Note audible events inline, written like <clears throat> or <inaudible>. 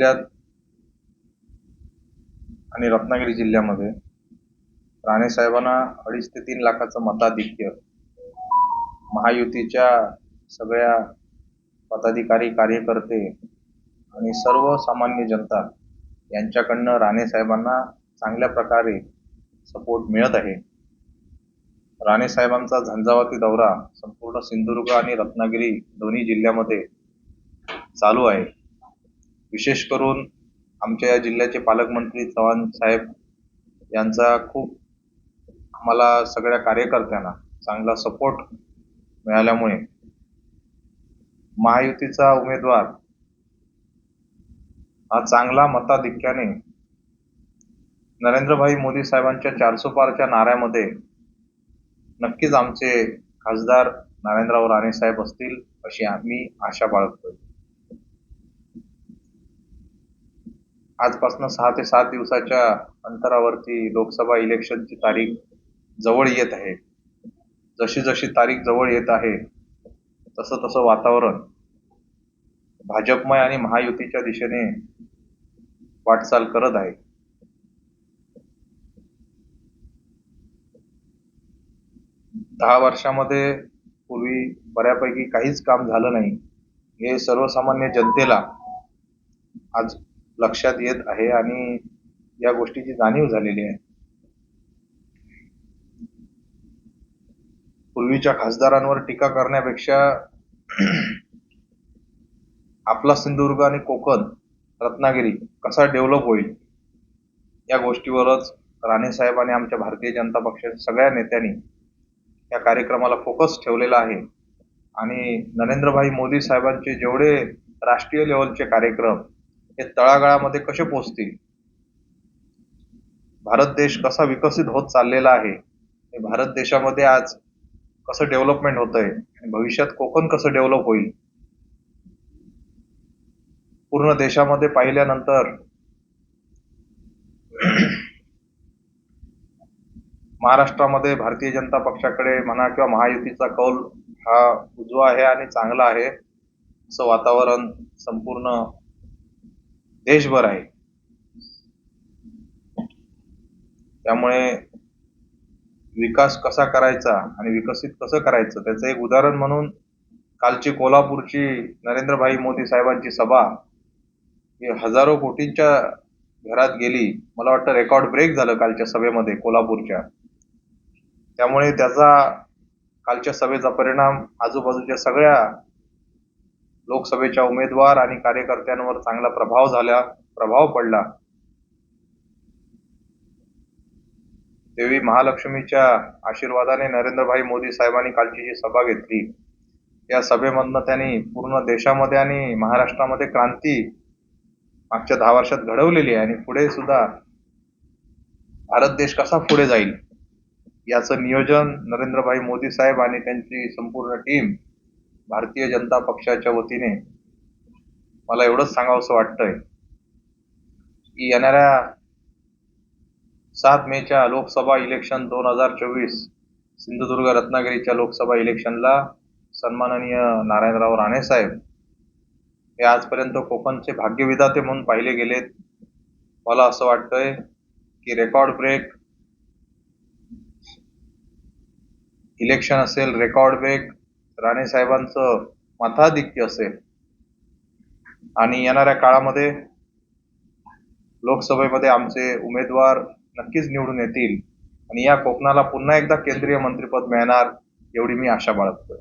जिल्ह्यात आणि रत्नागिरी जिल्ह्यामध्ये राणे साहेबांना अडीच ते तीन लाखाचं मताधिक्य महायुतीच्या सगळ्या पदाधिकारी कार्यकर्ते आणि सर्वसामान्य जनता यांच्याकडनं राणे साहेबांना चांगल्या प्रकारे सपोर्ट मिळत आहे. राणे साहेबांचा झंझावाती दौरा संपूर्ण सिंधुदुर्ग आणि रत्नागिरी दोन्ही जिल्ह्यामध्ये चालू आहे. विशेष करून आमच्या या जिल्ह्याचे पालकमंत्री चव्हाण साहेब यांचा खूप आम्हाला सगळ्या कार्यकर्त्यांना चांगला सपोर्ट मिळाल्यामुळे महायुतीचा उमेदवार हा चांगला मताधिक्याने नरेंद्रभाई मोदी साहेबांच्या चारसो पारच्या नाऱ्यामध्ये नक्कीच आमचे खासदार नारायणराव राणे साहेब असतील अशी आम्ही आशा बाळगतोय. आजपासून सहा ते सात दिवसाच्या अंतरावरती लोकसभा इलेक्शनची तारीख जवळ येत आहे. जशी जशी तारीख जवळ येत आहे तसं तसं वातावरण भाजपमय आणि महायुतीच्या दिशेने वाटचाल करत आहे. दहा वर्षामध्ये पूर्वी बऱ्यापैकी काहीच काम झालं नाही. हे सर्वसामान्य जनतेला आज लक्षात येत आहे आणि या गोष्टीची जाणीव झालेली आहे. पूर्वीच्या खासदारांवर टीका करण्यापेक्षा <clears throat> आपला सिंधुदुर्ग आणि कोकण रत्नागिरी कसा डेव्हलप होईल या गोष्टीवरच राणे साहेब आणि आमच्या भारतीय जनता पक्षाच्या सगळ्या नेत्यांनी या कार्यक्रमाला फोकस ठेवलेला आहे. आणि नरेंद्रभाई मोदी साहेबांचे जेवढे राष्ट्रीय लेवलचे कार्यक्रम हे तळागाळामध्ये कसे पोहोचतील भारत देश कसा विकसित होत चाललेला आहे? भारत देशामध्ये आज कसं डेव्हलपमेंट होत आहे आणि भविष्यात कोकण कसं डेव्हलप होईल? पूर्ण देशामध्ये पाहिल्यानंतर महाराष्ट्रामध्ये भारतीय जनता पक्षाकडे म्हणा किंवा महायुतीचा कौल हा उजवा आहे आणि चांगला आहे. असं वातावरण संपूर्ण देशभर आहे. त्यामुळे विकास कसा करायचा आणि विकसित कसं करायचं त्याचं एक उदाहरण म्हणून कालची कोल्हापूरची नरेंद्रभाई मोदी साहेबांची सभा ही हजारो कोटींच्या घरात गेली. मला वाटतं रेकॉर्ड ब्रेक झालं कालच्या सभेमध्ये कोल्हापूरच्या. त्यामुळे त्याचा कालच्या सभेचा परिणाम आजूबाजूच्या सगळ्या लोकसभेच्या उमेदवार आणि कार्यकर्त्यांवर चांगला प्रभाव झाला प्रभाव पडला. देवी महालक्ष्मीच्या आशीर्वादाने नरेंद्रभाई मोदी साहेबांनी कालची जी सभा घेतली या सभेमधनं त्यांनी पूर्ण देशामध्ये आणि महाराष्ट्रामध्ये क्रांती मागच्या दहा वर्षात घडवलेली आहे आणि पुढे सुद्धा भारत देश कसा पुढे जाईल याचं नियोजन नरेंद्रभाई मोदी साहेब आणि त्यांची संपूर्ण टीम भारतीय जनता पक्षाच्या वतीने मला एवढंच सांगावंसं वाटतंय की येणाऱ्या सात मेच्या लोकसभा इलेक्शन दोन हजार चोवीस सिंधुदुर्ग रत्नागिरीच्या लोकसभा इलेक्शनला सन्माननीय नारायणराव राणे साहेब हे आजपर्यंत कोकणचे भाग्यविधाते म्हणून पाहिले गेलेत. मला असं वाटतंय की रेकॉर्ड ब्रेक इलेक्शन असेल रेकॉर्ड ब्रेक राणे साहेबांचं मताधिक्य असेल आणि येणाऱ्या काळामध्ये लोकसभेमध्ये आमचे उमेदवार नक्कीच निवडून येतील आणि या कोकणाला पुन्हा एकदा केंद्रीय मंत्रिपद मिळणार एवढी मी आशा बाळगतोय.